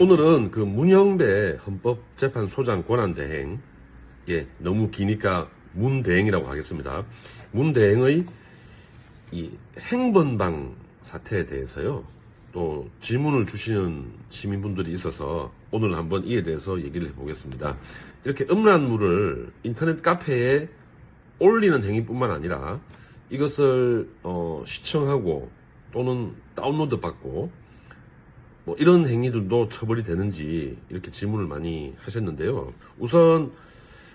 오늘은 그 문영배 헌법재판소장 권한대행, 예, 너무 기니까 문대행이라고 하겠습니다. 문대행의 이 행번방 사태에 대해서요, 또 질문을 주시는 시민분들이 있어서 오늘 한번 이에 대해서 얘기를 해보겠습니다. 이렇게 음란물을 인터넷 카페에 올리는 행위뿐만 아니라 이것을 어, 시청하고 또는 다운로드 받고 뭐 이런 행위들도 처벌이 되는지 이렇게 질문을 많이 하셨는데요. 우선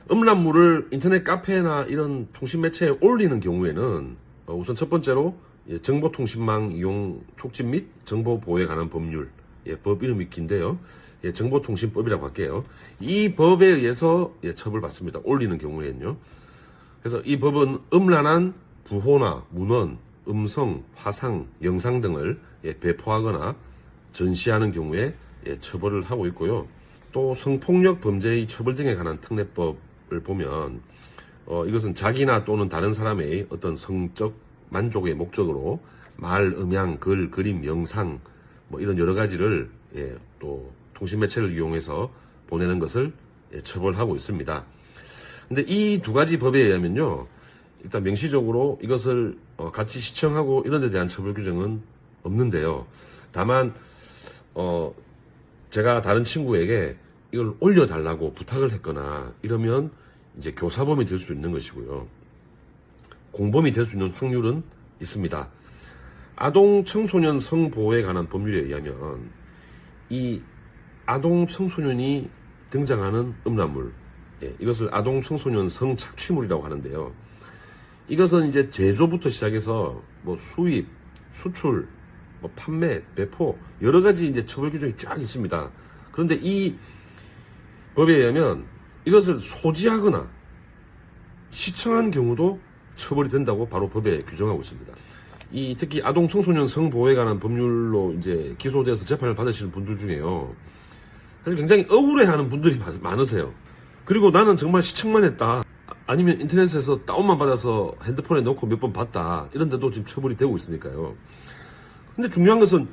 음란물을 인터넷 카페나 이런 통신 매체에 올리는 경우에는 어, 우선 첫 번째로 예, 정보통신망 이용 촉진 및 정보 보호에 관한 법률 예, 법 이름이 긴데요. 예, 정보통신법이라고 할게요. 이 법에 의해서 예, 처벌받습니다. 올리는 경우에는요. 그래서 이 법은 음란한 부호나 문헌, 음성, 화상, 영상 등을 예, 배포하거나 전시하는 경우에 예, 처벌을 하고 있고요. 또 성폭력 범죄의 처벌 등에 관한 특례법을 보면 어, 이것은 자기나 또는 다른 사람의 어떤 성적 만족의 목적으로 말, 음향, 글, 그림, 영상 뭐 이런 여러 가지를 예, 또 통신 매체를 이용해서 보내는 것을 예, 처벌하고 있습니다. 근데 이 두 가지 법에 의하면요. 일단 명시적으로 이것을 어, 같이 시청하고 이런 데 대한 처벌 규정은 없는데요. 다만 어, 제가 다른 친구에게 이걸 올려달라고 부탁을 했거나 이러면 이제 교사범이 될 수 있는 것이고요. 공범이 될 수 있는 확률은 있습니다. 아동 청소년 성보호에 관한 법률에 의하면 이 아동 청소년이 등장하는 음란물, 예, 이것을 아동 청소년 성착취물이라고 하는데요. 이것은 이제 제조부터 시작해서 뭐 수입, 수출, 뭐 판매, 배포 여러 가지 이제 처벌 규정이 쫙 있습니다. 그런데 이 법에 의하면 이것을 소지하거나 시청한 경우도 처벌이 된다고 바로 법에 규정하고 있습니다. 이 특히 아동 청소년 성보호에 관한 법률로 이제 기소되어서 재판을 받으시는 분들 중에요. 사실 굉장히 억울해하는 분들이 많- 많으세요. 그리고 나는 정말 시청만 했다. 아니면 인터넷에서 다운만 받아서 핸드폰에 넣고 몇 번 봤다. 이런데도 지금 처벌이 되고 있으니까요. 근데 중요한 것은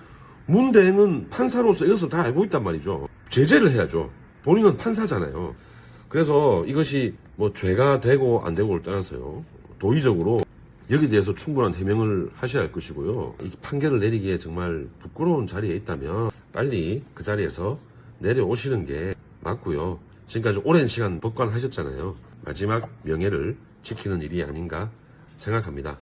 문 대행은 판사로서 이것을 다 알고 있단 말이죠. 제재를 해야죠. 본인은 판사잖아요. 그래서 이것이 뭐 죄가 되고 안 되고를 떠나서요. 도의적으로 여기에 대해서 충분한 해명을 하셔야 할 것이고요. 이 판결을 내리기에 정말 부끄러운 자리에 있다면 빨리 그 자리에서 내려오시는 게 맞고요. 지금까지 오랜 시간 법관 하셨잖아요. 마지막 명예를 지키는 일이 아닌가 생각합니다.